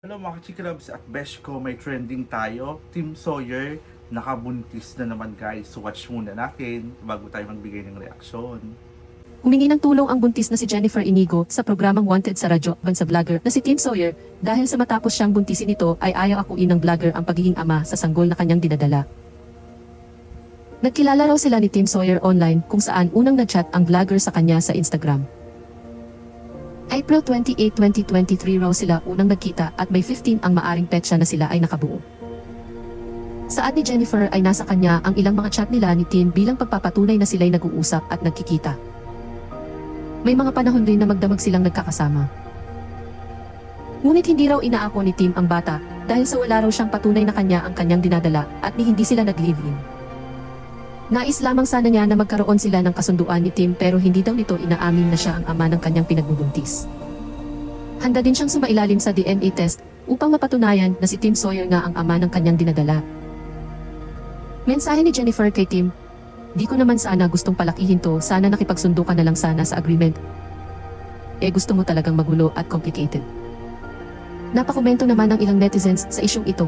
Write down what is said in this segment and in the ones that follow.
Hello mga chikrabs at besh ko, may trending tayo. Team Sawyer, nakabuntis na naman guys. So watch muna natin bago tayo magbigay ng reaksyon. Humingi ng tulong ang buntis na si Jennifer Inigo sa programang Wanted sa radyo ban sa vlogger na si Tim Sawyer dahil sa matapos siyang buntisin nito ay ayaw akuin ng vlogger ang pagiging ama sa sanggol na kanyang dinadala. Nagkilala raw sila ni Tim Sawyer online kung saan unang nagchat ang vlogger sa kanya sa Instagram. April 28, 2023 raw sila unang nagkita at may 15 ang maaring petsa na sila ay nakabuo. Saad ni Jennifer ay nasa kanya ang ilang mga chat nila ni Tim bilang pagpapatunay na sila'y nag-uusap at nagkikita. May mga panahon rin na magdamag silang nagkakasama. Ngunit hindi raw inaako ni Tim ang bata dahil sa wala raw siyang patunay na kanya ang kanyang dinadala at ni hindi sila nag-live-in. Nais lamang sana niya na magkaroon sila ng kasunduan ni Tim pero hindi daw nito inaamin na siya ang ama ng kanyang pinagbubuntis. Handa din siyang sumailalim sa DNA test upang mapatunayan na si Tim Sawyer nga ang ama ng kanyang dinadala. Mensahe ni Jennifer kay Tim, Di ko naman sana gustong palakihin to, sana nakipagsundo ka na lang sana sa agreement. Eh gusto mo talagang magulo at complicated. Napakomento naman ng ilang netizens sa isyong ito.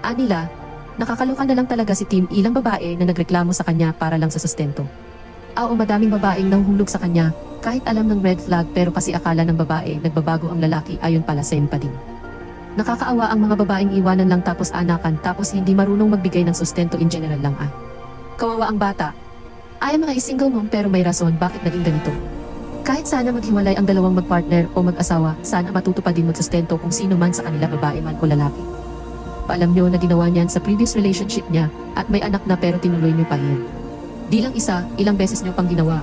Anila, nakakaloka na lang talaga si Tim ilang babae na nagreklamo sa kanya para lang sa sustento. Ah, o madaming babaeng nanghulog sa kanya, kahit alam ng red flag pero kasi akala ng babae nagbabago ang lalaki ayon pala same pa din. Nakakaawa ang mga babaeng iwanan lang tapos anakan tapos hindi marunong magbigay ng sustento in general lang ah. Kawawa ang bata. Ay mga single mom pero may rason bakit naging ganito. Kahit sana maghiwalay ang dalawang magpartner o mag-asawa, sana matuto pa din magsustento kung sino man sa kanila babae man o lalaki. Paalam nyo na ginawa niyan sa previous relationship niya at may anak na pero tinuloy niyo pa yan. Di lang isa, ilang beses niyo pang ginawa.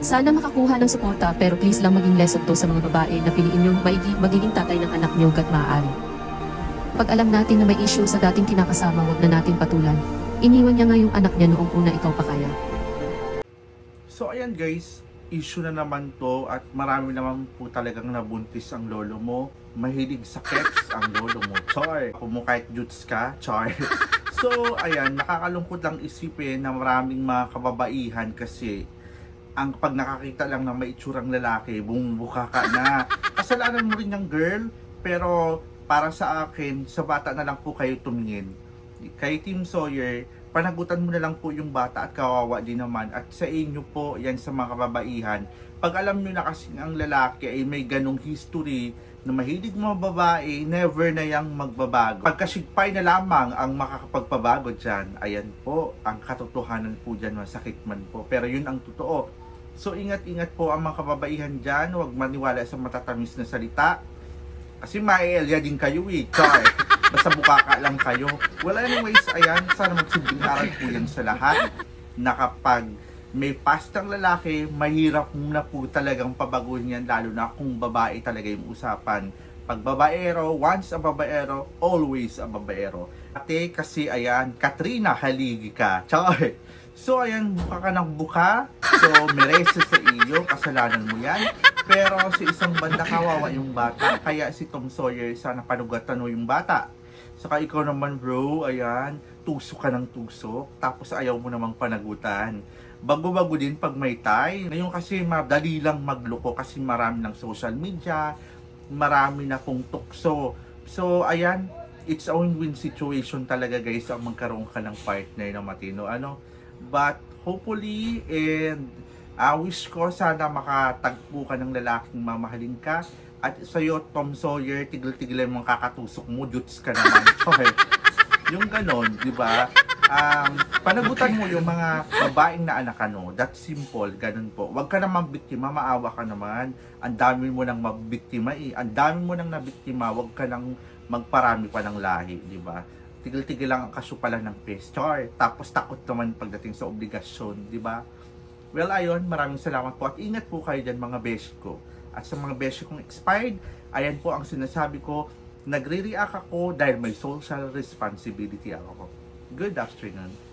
Sana makakuha ng suporta pero please lang maging lesson to sa mga babae na piliin yung maigi magiging tatay ng anak niyo gat maaari. Pag alam natin na may issue sa dating kinakasama, wag na natin patulan. Iniwan niya nga yung anak niya noong una ikaw pa kaya. So ayan guys, issue na naman to at marami naman po talagang nabuntis ang lolo mo. Mahilig sa pets ang lolo mo. Char! Kung mo kahit jutes ka, char! So ayan, nakakalungkot lang isipin na maraming mga kababaihan kasi ang pag nakakita lang ng may itsurang lalaki, bumubuka ka na. Kasalanan mo rin yung girl, pero para sa akin, sa bata na lang po kayo tumingin. Kay Team Sawyer, panagutan mo na lang po yung bata at kawawa din naman. At sa inyo po, yan sa mga kababaihan, pag alam nyo na kasi ang lalaki ay may ganong history na mahilig mga babae, never na yang magbabago. Pagkasigpay na lamang ang makakapagpabago dyan, ayan po, ang katotohanan po dyan, masakit man po. Pero yun ang totoo. So ingat-ingat po ang mga kababaihan dyan, huwag maniwala sa matatamis na salita. Kasi maielya din kayo eh, char. Basta bukaka lang kayo. Wala anyways, ayan, sana magsilbing aral po yan sa lahat. Na kapag may pastang lalaki, mahirap muna po talagang pabaguhin yan, lalo na kung babae talaga yung usapan. Pag babaero, once a babaero, always a babaero. Ate, kasi ayan, Katrina, haligi ka. Char. So ayan, buka ka ng buka. So, merese sa iyo, kasalanan mo yan. Pero sa isang banda kawawa yung bata. Kaya si Tom Sawyer, sana panugatan mo yung bata. Saka ikaw naman bro, ayan, tusok ka ng tusok. Tapos ayaw mo namang panagutan. Bago-bago din pag may tie. Ngayon kasi madali lang magloko kasi marami ng social media, marami na pong tukso. So ayan, it's a win-win situation talaga guys ang magkaroon ka ng partner na matino. Ano? But hopefully and I wish ko sana makatagpo ka ng lalaking mamahalin ka. At sa'yo, Tom Sawyer, tigil-tigilan mong kakatusok mo, jutes ka naman. Okay. Yung ganon, di ba? Um, panagutan mo yung mga babaeng na anak ano. That's simple, ganun po. Huwag ka naman biktima, maawa ka naman. Ang dami mo nang mabiktima eh. Ang dami mo nang nabiktima, huwag ka nang magparami pa ng lahi, di ba? Tigil-tigil lang ang kasupalan ng face. Char. Tapos takot naman pagdating sa obligasyon, di ba? Well, ayun, maraming salamat po at ingat po kayo dyan mga beshi ko. At sa mga beshi kong expired, ayan po ang sinasabi ko, nagre-react ako dahil may social responsibility ako. Good afternoon.